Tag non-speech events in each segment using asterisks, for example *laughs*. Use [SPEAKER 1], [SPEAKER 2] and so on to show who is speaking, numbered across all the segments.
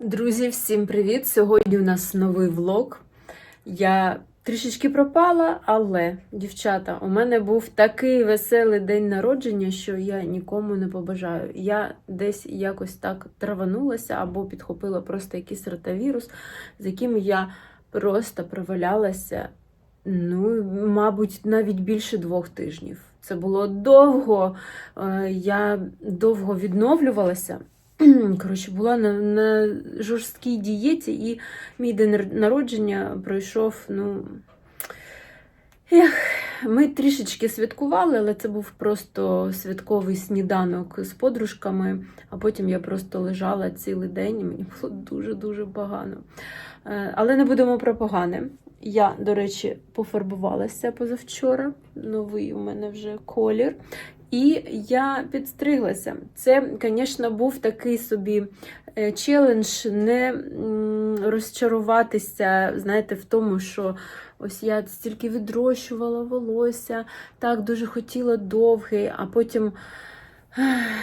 [SPEAKER 1] Друзі, всім привіт! Сьогодні у нас новий влог. Я трішечки пропала, але, дівчата, у мене був такий веселий день народження, що я нікому не побажаю. Я десь якось так траванулася або підхопила просто якийсь ротавірус, з яким я просто провалялася, ну, мабуть, навіть більше двох тижнів. Це було довго, е, я довго відновлювалася. *clears throat* Коротше, була на, на жорсткій дієті, і мій день народження пройшов, ну. Ех, ми трішечки святкували, але це був просто святковий сніданок з подружками, а потім я просто лежала цілий день, і мені було дуже-дуже погано. Е, Але не будемо про погане. Я, до речі, пофарбувалася позавчора. Новий у мене вже колір. І я підстриглася. Це, звісно, був такий собі е, челендж не розчаруватися, знаєте, в тому, що ось я стільки відрощувала волосся, так дуже хотіла довгий, а потім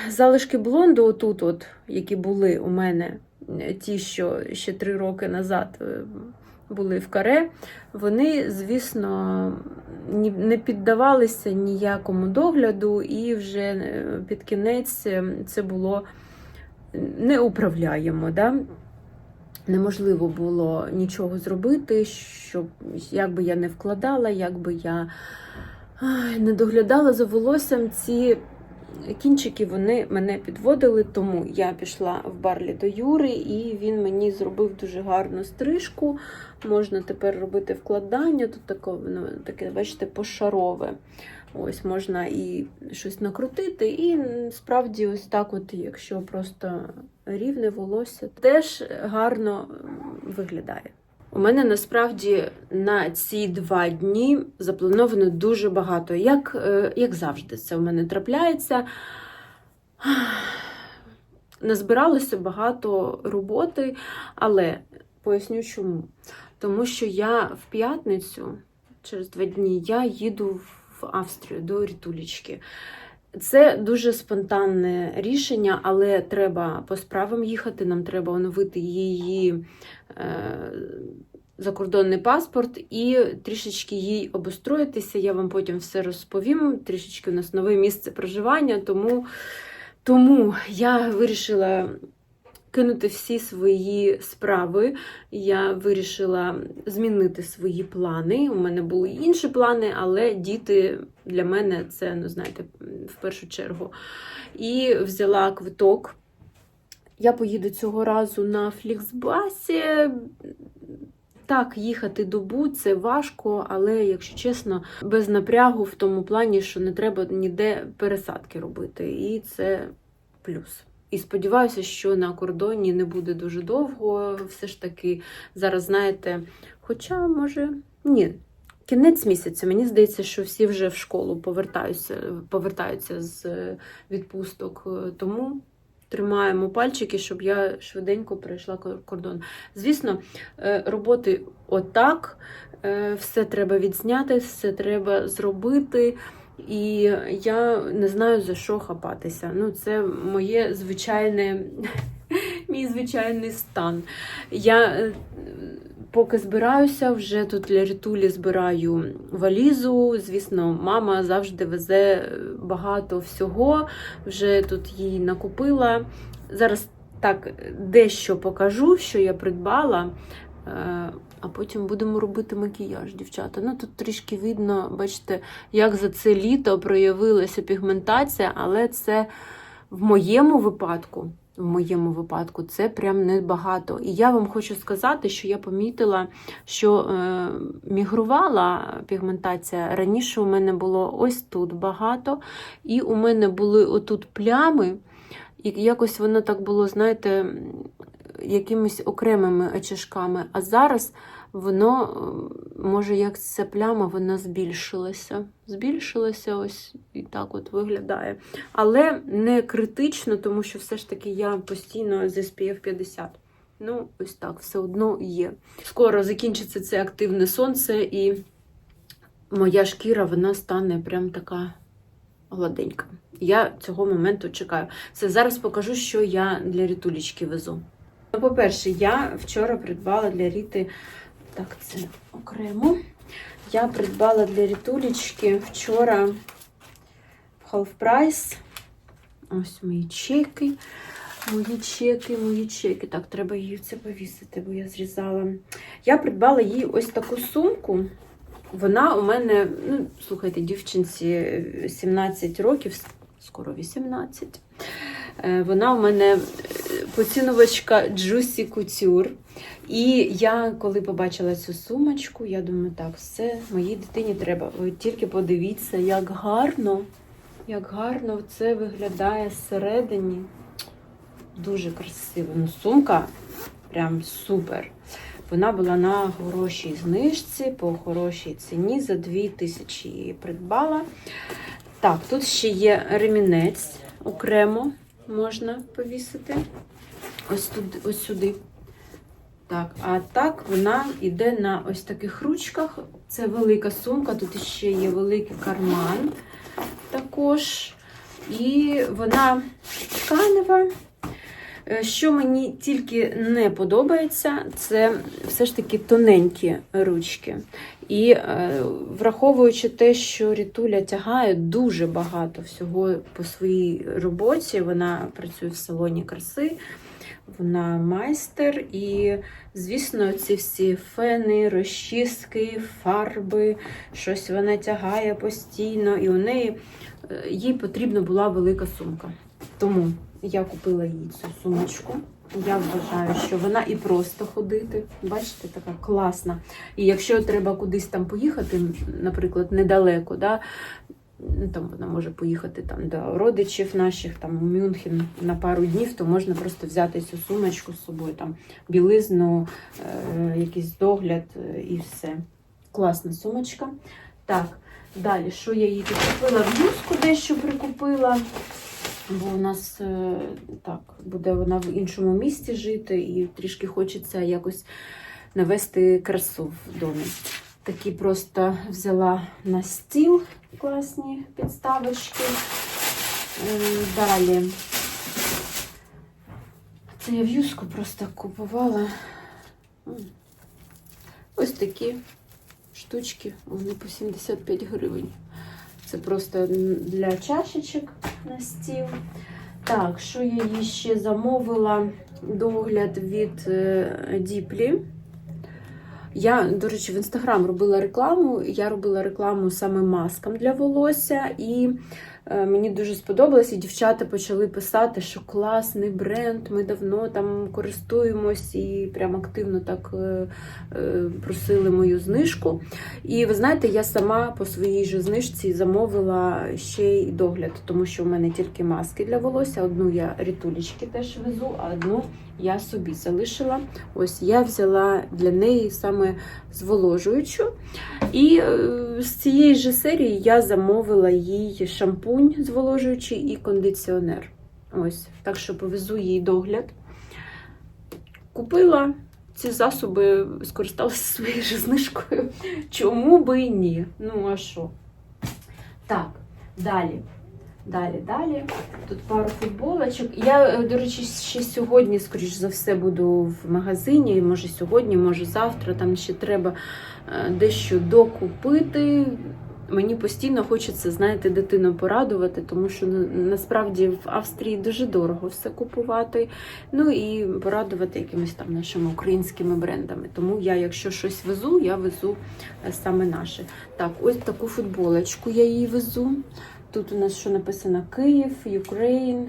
[SPEAKER 1] залишки блонду, отут, от, які були у мене, е, ті, що ще три роки назад е, були в каре, вони, звісно, не піддавалися ніякому догляду, і вже е, під кінець е, це було неуправляємо. Да? Неможливо було нічого зробити, щоб як би я не вкладала, як би я не доглядала за волоссям, ці кінчики вони мене підводили, тому я пішла в барлі до Юри, і він мені зробив дуже гарну стрижку. Можна тепер робити вкладання. Тут таке, ну, таке бачите, пошарове. Ось можна і щось накрутити, і справді, ось так, от, якщо просто рівне волосся, теж гарно виглядає. У мене насправді на ці два дні заплановано дуже багато. Як, е, як завжди, це в мене трапляється. *sighs* Назбиралося багато роботи, але поясню чому. Тому що я в п'ятницю, через два дні, я їду в Австрію до Рітулічки. Це дуже спонтанне рішення, але треба по справам їхати. Нам треба оновити її е, закордонний паспорт і трішечки їй обустроїтися. Я вам потім все розповім. Трішечки у нас нове місце проживання, тому, тому я вирішила кинути всі свої справи. Я вирішила змінити свої плани. У мене були інші плани, але діти для мене це, ну знаєте, в першу чергу. І взяла квиток. Я поїду цього разу на Фліксбасі. Так, їхати добу це важко, але, якщо чесно, без напрягу в тому плані, що не треба ніде пересадки робити. І це плюс. І сподіваюся, що на кордоні не буде дуже довго. Все ж таки, зараз знаєте, хоча, може, ні. Кінець місяця, мені здається, що всі вже в школу повертаються, повертаються з відпусток. Тому тримаємо пальчики, щоб я швиденько пройшла кордон. Звісно, е, роботи отак, е, все треба відзняти, все треба зробити. І я не знаю за що хапатися. Ну, це моє звичайне, *laughs* мій звичайний стан. Я е, поки збираюся, вже тут для рітулі збираю валізу. Звісно, мама завжди везе багато всього. Вже тут їй накупила. Зараз так дещо покажу, що я придбала. А потім будемо робити макіяж, дівчата. Ну тут трішки видно, бачите, як за це літо проявилася пігментація, але це в моєму випадку. В моєму випадку це прям небагато. І я вам хочу сказати, що я помітила, що е, мігрувала пігментація. Раніше у мене було ось тут багато, і у мене були отут плями, і якось воно так було, знаєте, якимись окремими очишками. А зараз воно, може, як ця пляма, вона збільшилася. Збільшилася, ось і так от виглядає. Але не критично, тому що все ж таки я постійно з SPF 50. Ну, ось так, все одно є. Скоро закінчиться це активне сонце, і моя шкіра вона стане прям така гладенька. Я цього моменту чекаю. Це зараз покажу, що я для рітулічки везу. Ну, По-перше, я вчора придбала для Ріти, так, це окремо. Я придбала для Рітулечки вчора в Half Price. Ось мої чеки. Мої чеки, мої чеки. Так, треба її це повісити, бо я зрізала. Я придбала їй ось таку сумку. Вона у мене, ну, слухайте, дівчинці 17 років, скоро 18. Е, Вона у мене поцінувачка Juicy Couture. І я, коли побачила цю сумочку, я думаю, так, все, моїй дитині треба. Ви тільки подивіться, як гарно, як гарно це виглядає зсередині. Дуже красиво. Ну, сумка прям супер. Вона була на хорошій знижці, по хорошій ціні. За 2000 її придбала. Так, тут ще є ремінець окремо можна повісити. Ось тут, ось сюди. Так, а так вона йде на ось таких ручках. Це велика сумка, тут ще є великий карман також. І вона тканева. Е, Що мені тільки не подобається, це все ж таки тоненькі ручки. І е, враховуючи те, що Рітуля тягає дуже багато всього по своїй роботі, вона працює в салоні краси, вона майстер, і, звісно, ці всі фени, розчіски, фарби, щось вона тягає постійно, і у неї е, їй потрібна була велика сумка. Тому я купила їй цю сумочку. Я вважаю, що вона і просто ходити. Бачите, така класна. І якщо треба кудись там поїхати, наприклад, недалеко, да, там вона може поїхати там до родичів наших, там у Мюнхен на пару днів, то можна просто взяти цю сумочку з собою, там білизну, е, якийсь догляд е, і все. Класна сумочка. Так, далі, що я їй тут купила? Блюзку дещо прикупила. Бо у нас е, так буде вона в іншому місті жити, і трішки хочеться якось навести красу в домі. Такі просто взяла на стіл класні підставочки. Е, Далі. Це я в'юзку просто купувала. Ось такі штучки, вони по 75 гривень. Це просто для чашечок на стіл. Так, що я їй ще замовила? Догляд від е, Діплі. Я, до речі, в інстаграм робила рекламу. Я робила рекламу саме маскам для волосся, і мені дуже сподобалось, і дівчата почали писати, що класний бренд, ми давно там користуємось і прям активно так е, е, просили мою знижку. І ви знаєте, я сама по своїй же знижці замовила ще й догляд, тому що в мене тільки маски для волосся. Одну я рітулечки теж везу, а одну я собі залишила. Ось я взяла для неї саме зволожуючу. І е, з цієї ж серії я замовила їй шампунь зволожуючий і кондиціонер. Ось, так що повезу їй догляд. Купила ці засоби, скористалася своєю знижкою. Чому би і ні? Ну, а що? Так, далі. Далі, далі. Тут пару футболочок. Я, до речі, ще сьогодні, скоріш за все, буду в магазині. Може сьогодні, може завтра. Там ще треба е, дещо докупити. Мені постійно хочеться, знаєте, дитину порадувати, тому що ну, насправді в Австрії дуже дорого все купувати. Ну і порадувати якимись там нашими українськими брендами. Тому я, якщо щось везу, я везу е, саме наше. Так, ось таку футболочку я її везу. Тут у нас що написано Київ, Ukraine,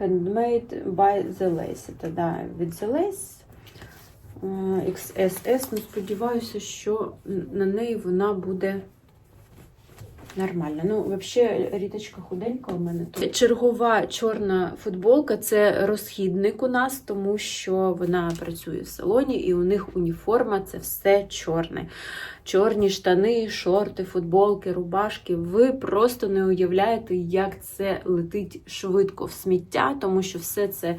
[SPEAKER 1] Handmade by The Lace. Да, від The. Е, XSS. Ну, сподіваюся, що на неї вона буде нормальна. Ну, взагалі, ріточка худенька у мене тут. Чергова чорна футболка це розхідник у нас, тому що вона працює в салоні, і у них уніформа це все чорне. Чорні штани, шорти, футболки, рубашки. Ви просто не уявляєте, як це летить швидко в сміття, тому що все це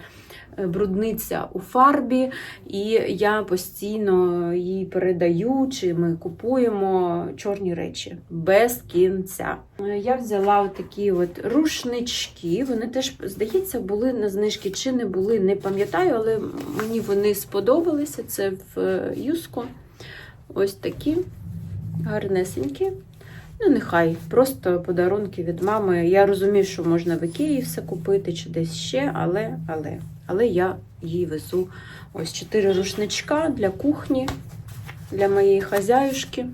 [SPEAKER 1] брудниця у фарбі, і я постійно їй передаю, чи ми купуємо чорні речі без кінця. Е, Я взяла такі от рушнички. Вони теж, здається, були на знижки чи не були, не пам'ятаю, але мені вони сподобалися. Це в е, Юско. Ось такі гарнесенькі. Ну, нехай, просто подарунки від мами. Я розумію, що можна в Ікеї все купити чи десь ще, але, але, але я їй везу ось чотири рушничка для кухні, для моєї хазяюшки.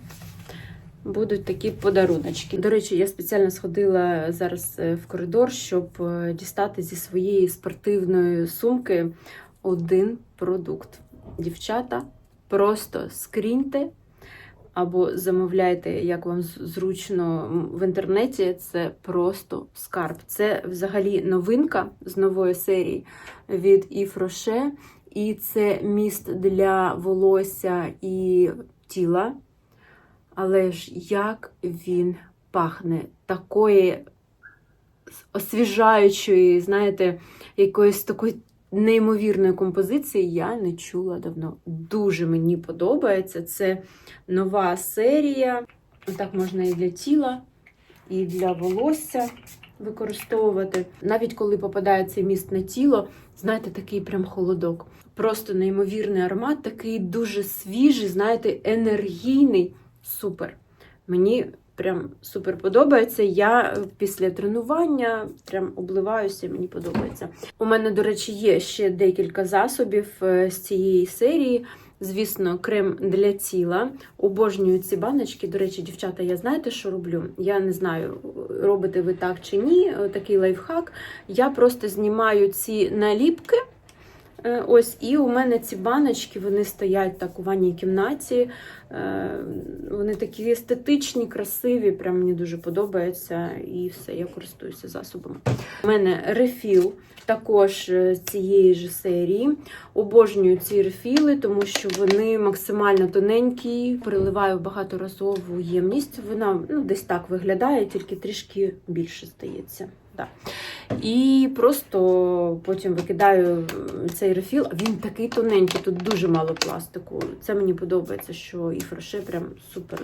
[SPEAKER 1] Будуть такі подаруночки. До речі, я спеціально сходила зараз е, в коридор, щоб е, дістати зі своєї спортивної сумки один продукт. Дівчата, просто скріньте або замовляйте, як вам зручно в інтернеті. Це просто скарб. Це взагалі новинка з нової серії від Rocher. І це міст для волосся і тіла. Але ж як він пахне такої освіжаючої, знаєте, якоїсь такої неймовірної композиції я не чула давно. Дуже мені подобається. Це нова серія. Так можна і для тіла, і для волосся використовувати. Навіть коли попадає цей міст на тіло, знаєте, такий прям холодок. Просто неймовірний аромат, такий дуже свіжий, знаєте, енергійний. Супер. Мені прям супер подобається. Я після тренування прям обливаюся, мені подобається. У мене, до речі, є ще декілька засобів е, з цієї серії. Звісно, крем для тіла. Обожнюю ці баночки. До речі, дівчата, я знаєте, що роблю? Я не знаю, робите ви так чи ні. е, Такий лайфхак. Я просто знімаю ці наліпки. Е, Ось, і у мене ці баночки вони стоять так у ванній кімнаті. Е, Вони такі естетичні, красиві, прям мені дуже подобається. І все, я користуюся засобами. У мене рефіл також е, цієї ж серії. Обожнюю ці рефіли, тому що вони максимально тоненькі, переливаю багаторазову ємність. Вона ну, десь так виглядає, тільки трішки більше здається. Да. І просто потім викидаю цей рефіл. Він такий тоненький, тут дуже мало пластику. Це мені подобається, що і фреше прям супер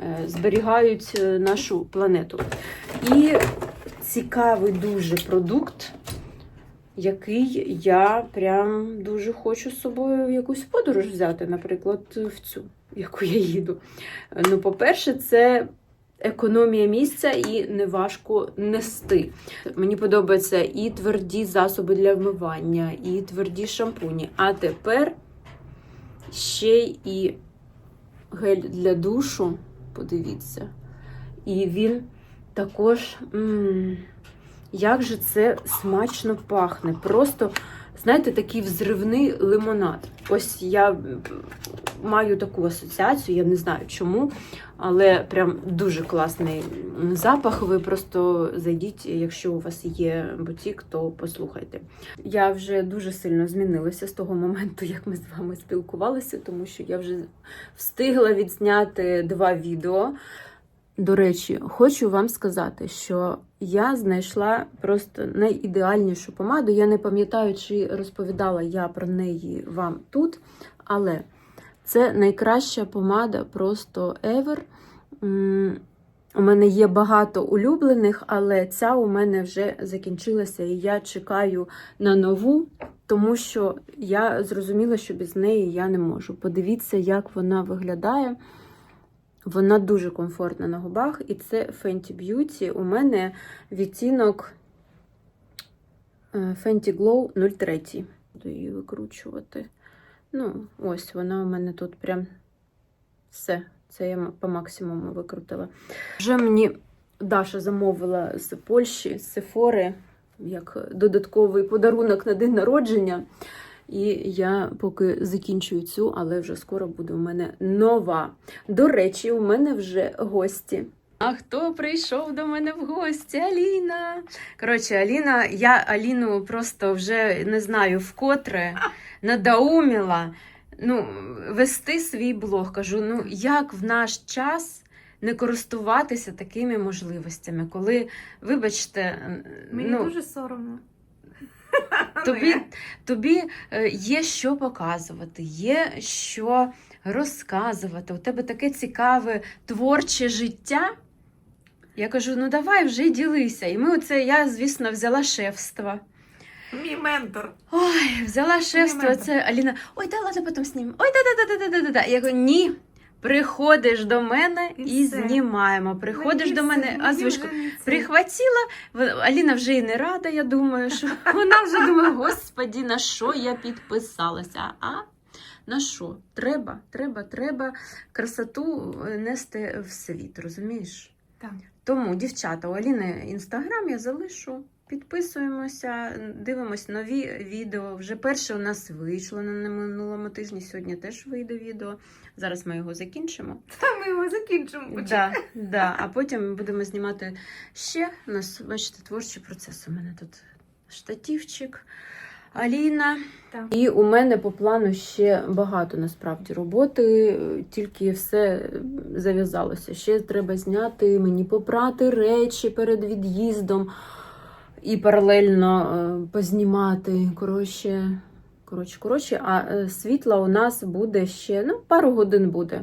[SPEAKER 1] е, зберігають е, нашу планету. І цікавий дуже продукт, який я прям дуже хочу з собою в якусь подорож взяти, наприклад, в цю, в яку я їду. Ну, по-перше, це економія місця і неважко нести. Мені подобаються і тверді засоби для вмивання, і тверді шампуні. А тепер ще і гель для душу. Подивіться. І він також. м як же це смачно пахне. Просто, знаєте, такий взривний лимонад. Ось я м, маю таку асоціацію, я не знаю чому, але прям дуже класний запах. Ви просто зайдіть, якщо у вас є бутік, то послухайте. Я вже дуже сильно змінилася з того моменту, як ми з вами спілкувалися, тому що я вже встигла відзняти два відео. До речі, хочу вам сказати, що я знайшла просто найідеальнішу помаду. Я не пам'ятаю, чи розповідала я про неї вам тут, але це найкраща помада просто ever. У мене є багато улюблених, але ця у мене вже закінчилася, і я чекаю на нову, тому що я зрозуміла, що без неї я не можу. Подивіться, як вона виглядає. Вона дуже комфортна на губах, і це Fenty Beauty. У мене відтінок е, Fenty Glow 03. Буду її викручувати. Ну, ось вона у мене тут прям все. Це я по максимуму викрутила. Вже мені Даша замовила з Польщі, з Сефори, як додатковий подарунок на день народження. І я поки закінчую цю, але вже скоро буде у мене нова. До речі, у мене вже гості. А хто прийшов до мене в гості? Аліна. Коротше, Аліна, я Аліну просто вже не знаю вкотре надауміла ну, вести свій блог. Кажу, ну як в наш час не користуватися такими можливостями, коли, вибачте,
[SPEAKER 2] Мені
[SPEAKER 1] ну,
[SPEAKER 2] дуже соромно. *laughs*
[SPEAKER 1] тобі, тобі е, є що показувати, є що розказувати. У тебе таке цікаве творче життя. Я кажу: ну давай вже ділися. І ми оце, я, звісно, взяла шефство.
[SPEAKER 2] Мій ментор.
[SPEAKER 1] Ой, взяла шефство, це Аліна. Ой, да, ладно, потім знімемо. Ой, да, да, да, да, да, да, да. Я кажу, ні. Приходиш до мене
[SPEAKER 2] І
[SPEAKER 1] і, знімаємо. Приходиш до мене,
[SPEAKER 2] мені
[SPEAKER 1] а звичку.
[SPEAKER 2] вже не це.
[SPEAKER 1] Прихватила, Аліна вже і не рада, я думаю, що *laughs* вона вже думає, господі, на що я підписалася? А? На що? Треба, треба, треба красоту е, нести в світ, розумієш?
[SPEAKER 2] Так.
[SPEAKER 1] Тому, дівчата, у Аліни інстаграм я залишу. Підписуємося, дивимось нові відео. Вже перше у нас вийшло на минулому тижні. Сьогодні теж вийде відео. Зараз ми його закінчимо.
[SPEAKER 2] Та ми його закінчимо.
[SPEAKER 1] Да, да. А потім будемо знімати ще. У нас, бачите, творчий процес. У мене тут штативчик, Аліна.
[SPEAKER 2] Так.
[SPEAKER 1] І у мене по плану ще багато насправді роботи, тільки все зав'язалося. Ще треба зняти, мені попрати речі перед від'їздом і паралельно е, познімати. Коротше, коротше, коротше, а е, світла у нас буде ще ну, пару годин буде.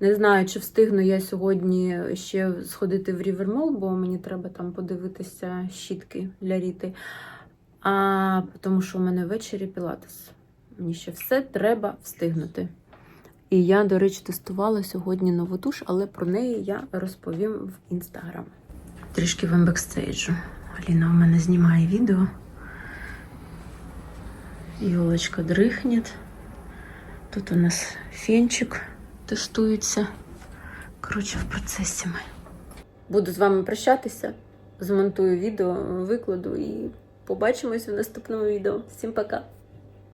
[SPEAKER 1] Не знаю, чи встигну я сьогодні ще сходити в Рівермол, бо мені треба там подивитися щітки для ріти. А тому що у мене ввечері пілатес. Мені ще все треба встигнути. І я, до речі, тестувала сьогодні нову туш, але про неї я розповім в інстаграм. Трішки в бекстейджу. Аліна у мене знімає відео. Йолочка дрихне. Тут у нас фенчик тестується. Коротше, в процесі ми. Буду з вами прощатися. Змонтую відео, викладу і побачимось в наступному відео. Всім пока!